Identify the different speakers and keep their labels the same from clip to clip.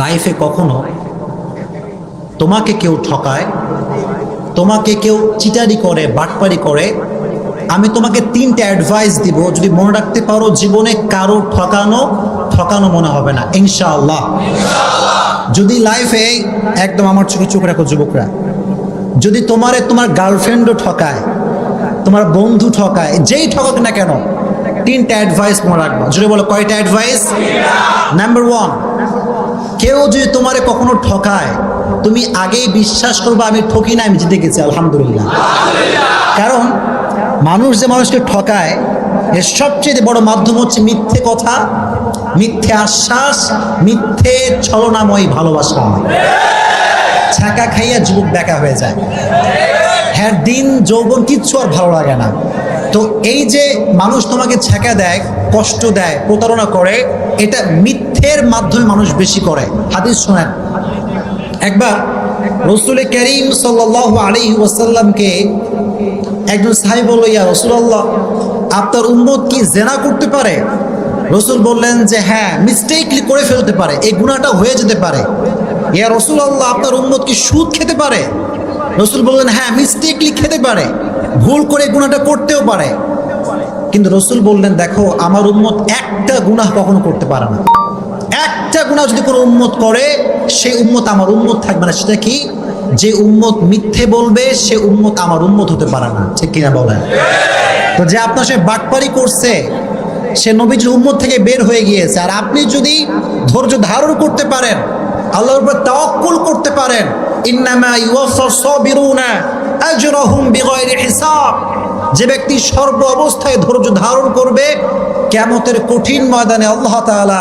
Speaker 1: লাইফে কখনো তোমাকে কেউ ঠকায়, তোমাকে কেউ চিটারি করে, বাটপারি করে, আমি তোমাকে তিনটে অ্যাডভাইস দিব, যদি মনে রাখতে পারো জীবনে কারও ঠকানো ঠকানো মনে হবে না, ইনশাআল্লাহ। যদি লাইফে একদম আমার চোখে চোখ রাখো যুবকরা, যদি তোমারে তোমার গার্লফ্রেন্ডও ঠকায়, তোমার বন্ধু ঠকায়, যেই ঠকাক না কেন, তিনটা অ্যাডভাইস মনে রাখব। যদি বলো, কয়টা অ্যাডভাইস নাম্বার ওয়ান কেউ যদি তোমারে কখনো ঠকায়, তুমি আগেই বিশ্বাস করবে আমি ঠকি না, আমি জিতে গেছি, আলহামদুলিল্লাহ। কারণ মানুষ যে মানুষকে ঠকায়, এর সবচেয়ে বড় মাধ্যম হচ্ছে মিথ্যে কথা, মিথ্যে আশ্বাস, মিথ্যে ছলনাময় ভালোবাসা। ছাকা খাইয়া যুবক বেকা হয়ে যায়। হ্যাঁ দিন, যৌবন কিচ্ছু আর ভালো লাগে না। তো এই যে মানুষ তোমাকে ছেঁকা দেয়, কষ্ট দেয়, প্রতারণা করে, এটা মিথ্যের মাধ্যমে মানুষ বেশি করে। হাদিস শোনেন। একবার রসুল করিম সাল্লাহ আলী ওয়াসাল্লামকে একজন সাহেব বলল, ইয়া রসুল্লাহ আপনার উম্মত কি জেনা করতে পারে? রসুল বললেন যে হ্যাঁ মিস্টেকলি করে ফেলতে পারে। এই গুণাটা হয়ে যেতে পারে। ইয়া রসুল আল্লাহ আপনার উম্মত কি সুদ খেতে পারে? রসুল বললেন হ্যাঁ মিস্টেকলি খেতে পারে, ভুল করে গুণাটা করতেও পারে। কিন্তু রসুল বললেন, দেখো, আমার উম্মত একটা গুনাহ কখনো করতে পারে না। একটা গুনাহ যদি কোনো উম্মত করে, সেই উম্মত আমার উম্মত থাকবে না। সেটা কি? যে উম্মত মিথ্যে বলবে, সে উম্মত আমার উম্মত হতে পারে না। ঠিক কিনা বলেন? তো যে আপনার সে বাটপারি করছে, সে নবীজির উম্মত থেকে বের হয়ে গিয়েছে। আর আপনি যদি ধৈর্য ধারণ করতে পারেন, আল্লাহর উপর তাওয়াক্কুল করতে পারেন যে ব্যক্তি সর্ব অবস্থায় ধৈর্য ধারণ করবে, কিয়ামতের কঠিন ময়দানে আল্লাহ তাআলা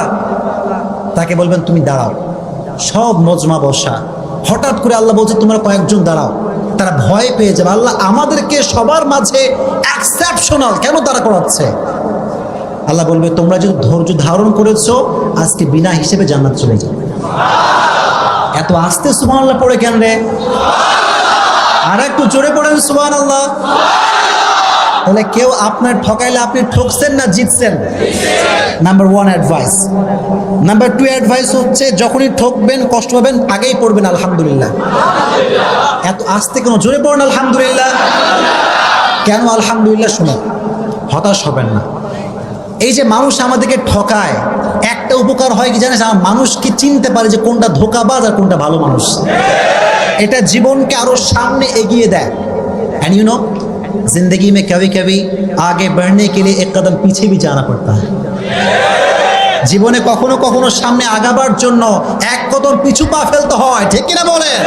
Speaker 1: তাকে বলবেন, তুমি দাঁড়াও, সব মজমা বসা। হঠাৎ করে আল্লাহ বলছে, তোমরা কয়েকজন দাঁড়াও। তারা ভয় পেয়ে যাবে। আল্লাহ আমাদেরকে সবার মাঝে এক্সেপশনাল কেন তারা করাচ্ছে? আল্লাহ বলবে, তোমরা যদি ধৈর্য ধারণ করেছ, আজকে বিনা হিসেবে জান্নাত চলে যাবে। এত আস্তে সুমান আল্লাহ পড়ে কেন রে? আর একটু জোরে পড়েন সুমান আল্লাহ তাহলে কেউ আপনার ঠকাইলে আপনি ঠকছেন না জিতছেন? Number one advice number two advice হচ্ছে যখনই ঠকবেন, কষ্ট পাবেন, আগেই পড়বেন, আলহামদুলিল্লাহ। এত আস্তে কেন জোরে পড়েন, আলহামদুলিল্লাহ? কেন আলহামদুলিল্লাহ শুনে হতাশ হবেন না। এই যে মানুষ আমাদেরকে ঠকায় একটা উপকার হয় কি জানিস আমার মানুষ কি চিনতে পারে যে কোনটা ধোকাবাজ আর কোনটা ভালো মানুষ এটা জীবনকে আরো সামনে এগিয়ে দেয় एंड यू नो जिंदगी में कभी कभी आगे बढ़ने के लिए एक कदम पीछे भी जाना पड़ता है জীবনে কখনো কখনো সামনে আগাবার জন্য এক কদম পিছু পা ফেলতে হয় ঠিক কিনা বলেন